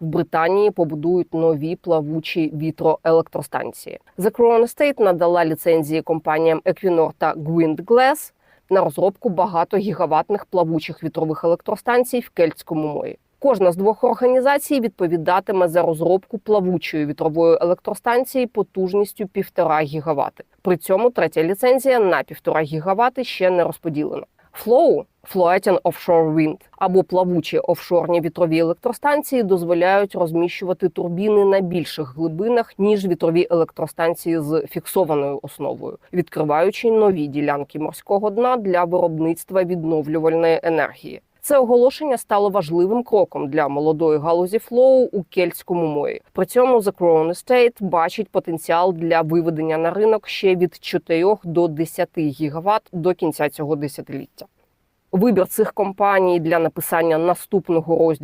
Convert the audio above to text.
В Британії побудують нові плавучі вітроелектростанції. The Crown Estate надала ліцензії компаніям Equinor та Gwynedd на розробку багатогігаватних плавучих вітрових електростанцій в Кельтському морі. Кожна з двох організацій відповідатиме за розробку плавучої вітрової електростанції потужністю 1,5 гігавати. При цьому третя ліцензія на 1,5 гігавати ще не розподілена. Flow – Floating Offshore Wind або плавучі офшорні вітрові електростанції дозволяють розміщувати турбіни на більших глибинах ніж вітрові електростанції з фіксованою основою, відкриваючи нові ділянки морського дна для виробництва відновлювальної енергії. Це оголошення стало важливим кроком для молодої галузі флоу у Кельтському морі. При цьому The Crown Estate бачить потенціал для виведення на ринок ще від 4 до 10 гігават до кінця цього десятиліття. Вибір цих компаній для написання наступного розділу